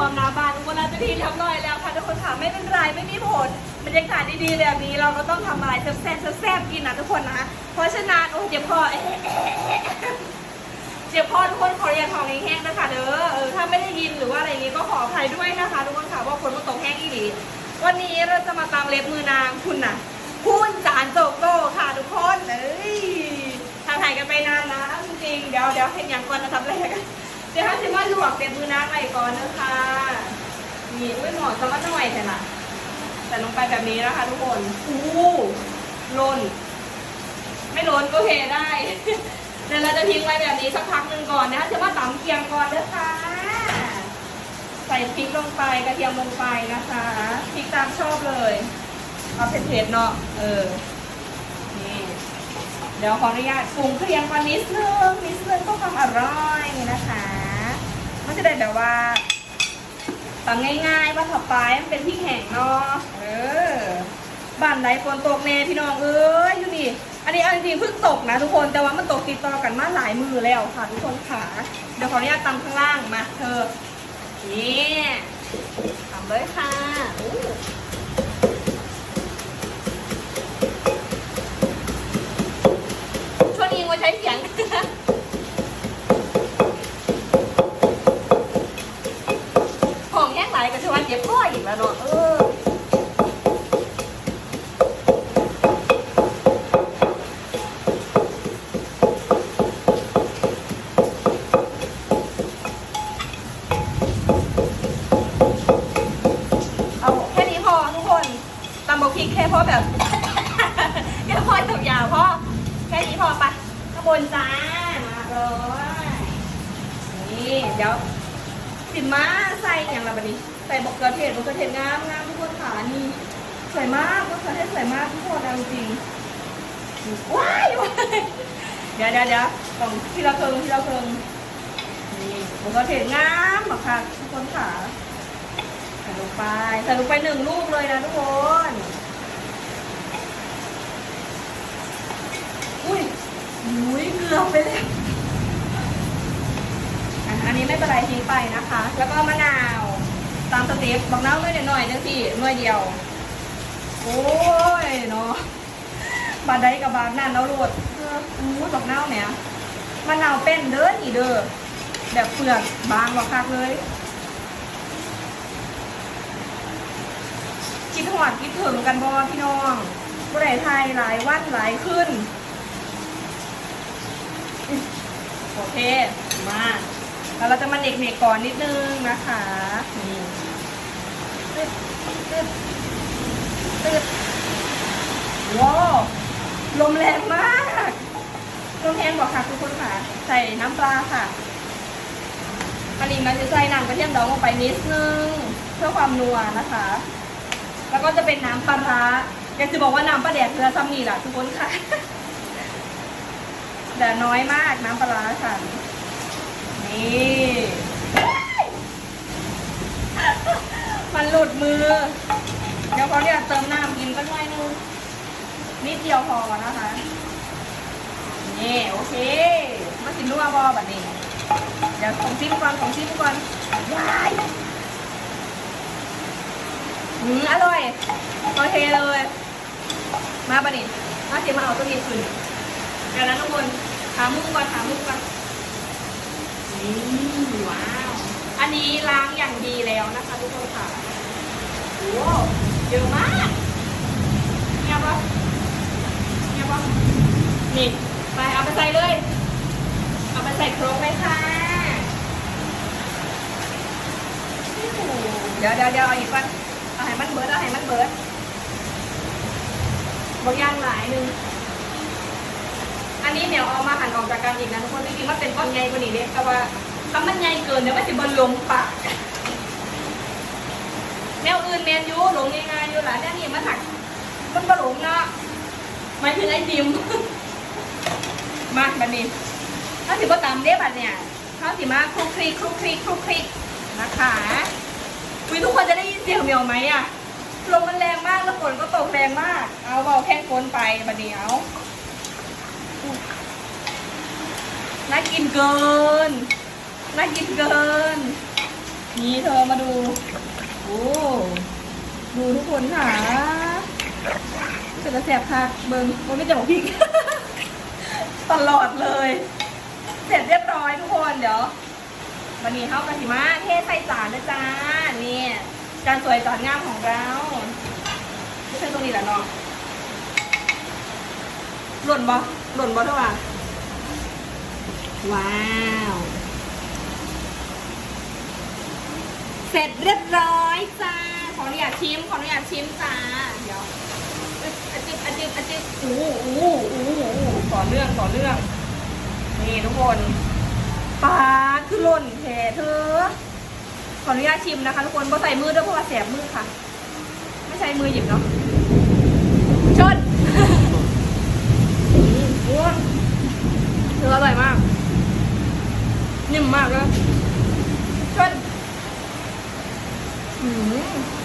ความหน้าบานอุบลาชธานีเรียบร้อยแล้วค่ะทุกคนค่ะไม่เป็นไรไม่มีผลบรรยากาศดีๆแบบนี้เราก็ต้องทำอะไรแซ่บๆแซ่บๆกินนะทุกคนนะเพราะฉะนั้นโอ้เจ็บคอเจ็บคอทุกคนขอเรียนของแห้งๆนะคะเด้อเออถ้าไม่ได้ยินหรือว่าอะไรอย่างนี้ก็ขออภัยด้วยนะคะ ทุกคนค่ะว่าฝนมันตกแห้งอีหลีวันนี้เราจะมาตามเล็บมือนางคุณน่ะคุณจานโจกโตค่ะทุกคนเอ้ยทางถ่ายกันไปนานนะจริงๆเดี๋ยวเดี๋ยวเห็นอย่างก่อนนะทำแรก เดี๋ยวถ้าจะมาลวกเล็บมือนางไปก่อนนะคะนี่อุ้ยหมอจะมาหน่อยแต่ละแต่ลงไปแบบนี้นะคะทุกคนอู้ล้น ไม่ล้นก็เทได้ เดี๋ยวเราจะทิ้งไว้แบบนี้สักพักหนึ่งก่อนนะคะจะมาตำเคียงก่อนเด้อค่ะ ใส่พริกลงไปกระเทียมลงไปนะคะพริกตามชอบเลยเอาเผ็ดๆเนาะเออนี่เดี๋ยวขออนุญาตปรุงเครื่องก่อนนิดนึงนิดนึงเพื่อความอร่อยนะคะ แบบว่าตำง่ายๆว่าถับไปมันเป็นพริกแห้งเนาะเออบ้านไหนฝนตกแน่พี่น้องเอ้ยอยู่นี่ อันนี้เอาจริงเพิ่งตกนะทุกคนแต่ว่ามันตกติดต่อกันมาหลายมือแล้วค่ะทุกคนขาเดี๋ยวขออนุญาตตำข้างล่างมาเธอนี่ทำเลยค่ะช่วงนี้ว่าใช้เสียงแห้งไหลายกับชวันเจ็บพ่ออีก แล้วเนาะเอาแค่นี้พอทุกคนตำบกพริกแค่พอแบบแค่พอตกยาวพอแค่นี้พอไปข้างบนจ้ามาเลยนี่เดี๋ยว สิมาใส่อย่างไรบัดนี้ใส่บกกลือเทศบกกลือเทศงามงามทุกคนขานี่สวยมากบกกลือเทศสวยมากทุกคนเอาจริงว้ายว้ายเดี๋ยวเดี๋ยวเดี๋ยวต้องทีละเพิงทีละเพิงนี่บกกลือเทศงามมากค่ะทุกคนขาใส่ลงไปใส่ลงไปหนึ่งลูกเลยนะทุกคนอุ้ยอุ้ยเกือบไปแล้ว นี้ไม่เป็นไรทิ้งไปนะคะ แล้วก็มะนาว ตามสเต็ปบอกน้ำด้วยหน่อยๆนะสิหน่วยเดียว โอ้ยเนาะบาดใดกับบาดนั่นแล้วโหลดเอออู้บอกเน้ำเนี่ยมะนาวเป็นเด้อนี่เด้อแบบเปลือกบางบอกคักเลยคิดหอดคิดถึงกันบอพี่น้องบริไทยหลายวันหลายขึ้น โอเค มา แล้วเราจะมาเด็กๆก่อนนิดนึงนะคะนี่ตึ๊ดตึ๊ดตึ๊ดว้าวลมแรงมากลมแรงบอกค่ะทุกคนค่ะ ใส่น้ำปลาค่ะอันนี้มันจะใส่น้ำกระเทียมดองลงไปนิดนึงเพื่อความนัวนะคะ แล้วก็จะเป็นน้ำปลาร้าอยากจะบอกว่าน้ำปลาแดกเรือซ้ำนี่แหละทุกคนค่ะแต่น้อยมากน้ำปลาร้าค่ะ นี่มันหลุดมือ เดี๋ยวเขาเนี่ยเติมน้ำกินก็หน่อยนึงนิดเดียวพอนะคะนี่โอเคมากินลูกบอแบบนี้เดี๋ยวของซิมก่อนของซิมก่อนว้ายอืมอร่อยโอเคเลย มาปะนี่มาเสียมาเอาตัวนี้คืนเดี๋ยวนะทุกคนหามมุกก่อนหามมุกก่อน ว้าว อันนี้ล้างอย่างดีแล้วนะคะทุกคนค่ะโอ้เยอะมากเงียบปะเงียบปะนี่ไปเอาไปใส่เลย เอาไปใส่ครกเลยค่ะเดี๋ยวเดี๋ยวเดี๋ยวเอาอีกก่อนเอาให้มันเบิร์ดเอาให้มันเบิร์ดบอกย่างหลายหนึ่ง อันนี้เดี๋ยวเอามาหั่นออกจากกันอีกนะทุกคนจริงๆมันเป็นก้อนใหญ่กว่านี้เด็กแต่ว่าถ้ามันใหญ่เกินเดี๋ยวมันจะบนลงปากแนวอื่นแมนยูหลงง่ายๆอยู่หลานเนี่ยนี่มันหักมันบหลงเนาะหมายถึงไอ้ดิมมาบันนี้ถ้าถือว่าตามเด้บัดเนี่ยถ้าถือมาคลุกคลิกคลุกคลิกคลุกคลิกนะคะวิทุกคนจะได้ยินเสียงเหมียวไหมอะลมมันแรงมากแล้วฝนก็ตกแรงมาก เอาเบาแค่ฝนไปบัดเดียว น่ากินเกิน น่ากินเกิน นี่เธอมาดู โอ้ ดูทุกคนค่ะจะกระแสบค่ะเบิงมันไม่จะบอกพริกตลอดเลย เสร็จเรียบร้อยทุกคนเดี๋ยววันนี้เข้ากะทิมาเทใส่จานนะจ้านี่การสวยจานงามของเราไม่ใช่ตรงนี้แหละเนาะหล่นบอหล่นบอเท่าไหร่ ว้าว เสร็จเรียบร้อยจ้า ขออนุญาตชิม ขออนุญาตชิมจ้า เดี๋ยวอึ๊บอะจิบอะจิบอะจิบโอ้โหโอ้อ้โหโอ้ต่อเรื่องต่อเรื่อง นี่ทุกคนปลาคือหล่นแท้เธอ ขออนุญาตชิมนะคะทุกคนบ่ใส่มือด้วยเพราะว่าแสบมือค่ะ ไม่ใช้มือหยิบเนาะ ชนอืมโอ้ยเธออร่อยมาก นิ่มมากเลยชนอืม